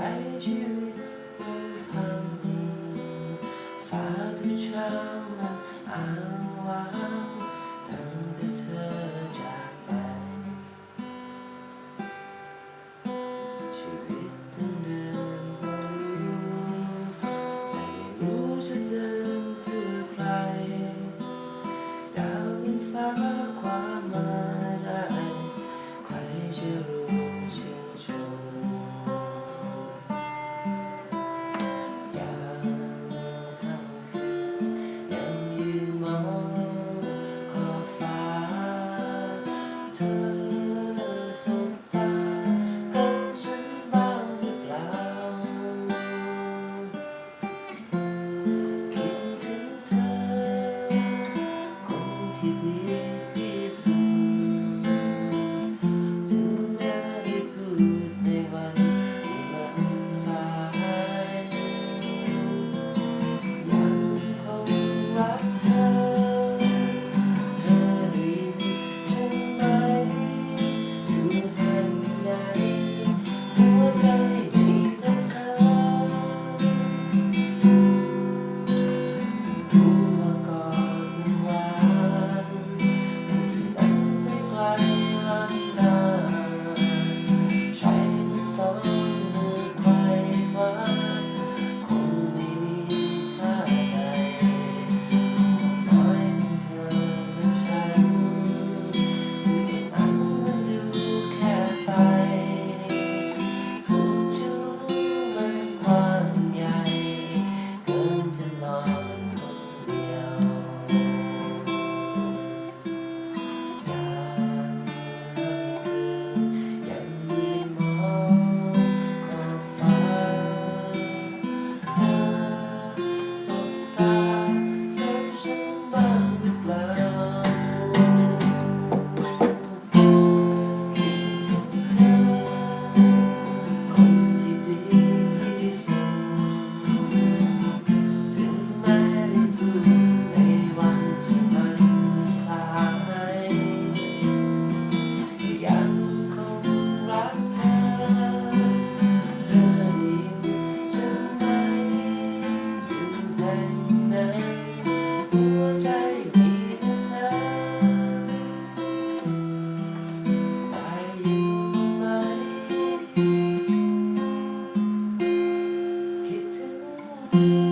ช้ชีวิตพังฟ้าทุกเช้ามันอ้างว้าง time. Thank you.